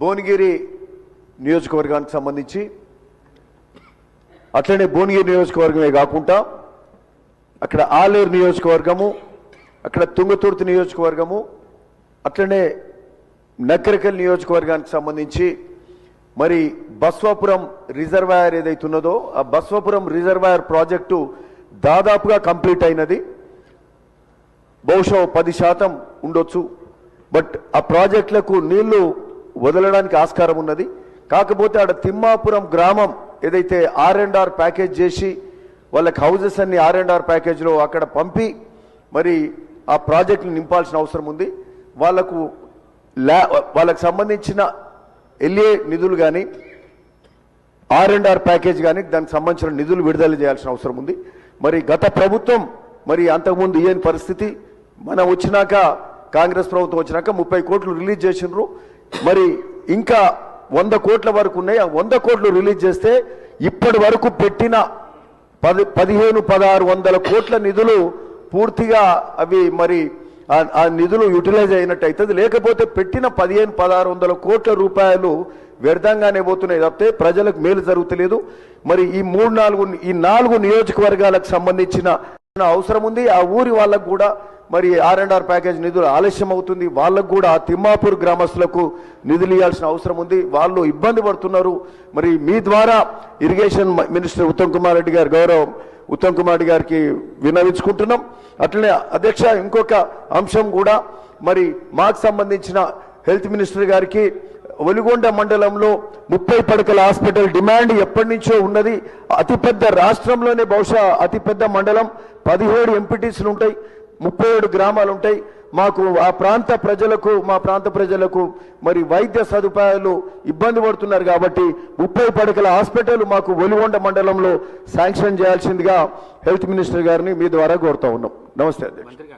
భువనగిరి నియోజకవర్గానికి సంబంధించి అట్లనే భువనగిరి నియోజకవర్గమే కాకుండా అక్కడ ఆలేరు నియోజకవర్గము అక్కడ తుంగతుర్తి నియోజకవర్గము అట్లనే నకరికల్ నియోజకవర్గానికి సంబంధించి మరి బస్వాపురం రిజర్వాయర్ ఏదైతే ఉన్నదో ఆ బస్వాపురం రిజర్వాయర్ ప్రాజెక్టు దాదాపుగా కంప్లీట్ అయినది. బహుశా పది శాతం ఉండొచ్చు. బట్ ఆ ప్రాజెక్టులకు నీళ్ళు వదలడానికి ఆస్కారం ఉన్నది. కాకపోతే ఆడ తిమ్మాపురం గ్రామం ఏదైతే ఆర్ అండ్ ఆర్ ప్యాకేజ్ చేసి వాళ్ళకి హౌజెస్ అన్ని ఆర్ అండ్ ఆర్ ప్యాకేజ్లో అక్కడ పంపి మరి ఆ ప్రాజెక్టులు నింపాల్సిన అవసరం ఉంది. వాళ్ళకు ల్యా వాళ్ళకు సంబంధించిన ఎల్ఏ నిధులు కానీ ఆర్ అండ్ ఆర్ ప్యాకేజ్ కానీ దానికి సంబంధించిన నిధులు విడుదల చేయాల్సిన అవసరం ఉంది. మరి గత ప్రభుత్వం మరి అంతకుముందు ఏని పరిస్థితి మనం వచ్చినాక కాంగ్రెస్ ప్రభుత్వం వచ్చినాక ముప్పై కోట్లు రిలీజ్ చేసినారు మరి ఇంకా వంద కోట్ల వరకు ఉన్నాయి. ఆ వంద కోట్లు రిలీజ్ చేస్తే ఇప్పటి వరకు పెట్టిన పది పదిహేను పదహారు వందల కోట్ల నిధులు పూర్తిగా అవి మరి ఆ- నిధులు యూటిలైజ్ అయినట్టు అవుతుంది. లేకపోతే పెట్టిన పదిహేను పదహారు వందల కోట్ల రూపాయలు వ్యర్థంగానే పోతున్నాయి తప్పితే ప్రజలకు మేలు జరుగుతలేదు. మరి ఈ మూడు నాలుగు ఈ నాలుగు నియోజకవర్గాలకు సంబంధించిన అవసరం ఉంది. ఆ ఊరి వాళ్ళకు కూడా మరి ఆర్ అండ్ ఆర్ ప్యాకేజ్ నిధులు ఆలస్యం అవుతుంది. వాళ్ళకు కూడా తిమ్మాపూర్ గ్రామస్తులకు నిధులు ఇవ్వాల్సిన అవసరం ఉంది. వాళ్ళు ఇబ్బంది పడుతున్నారు. మరి మీ ద్వారా ఇరిగేషన్ మినిస్టర్ ఉత్తమ్ కుమార్ రెడ్డి గారు గౌరవం ఉత్తమ్ కుమార్ రెడ్డి గారికి విన్నవించుకుంటున్నాం. అట్లనే అధ్యక్ష ఇంకొక అంశం కూడా మరి మాకు సంబంధించిన హెల్త్ మినిస్టర్ గారికి ఒలిగొండ మండలంలో ముప్పై పడకల హాస్పిటల్ డిమాండ్ ఎప్పటి నుంచో ఉన్నది. అతిపెద్ద రాష్ట్రంలోనే బహుశా అతిపెద్ద మండలం. పదిహేడు ఎంపీటీసులు ఉంటాయి. ముప్పై ఏడు గ్రామాలు ఉంటాయి. మాకు ఆ ప్రాంత ప్రజలకు మా ప్రాంత ప్రజలకు మరి వైద్య సదుపాయాలు ఇబ్బంది పడుతున్నారు కాబట్టి ముప్పై పడకల హాస్పిటల్ మాకు ఒలిగొండ మండలంలో శాంక్షన్ చేయాల్సిందిగా హెల్త్ మినిస్టర్ గారిని మీ ద్వారా కోరుతా ఉన్నాం. నమస్తే అధ్యక్ష.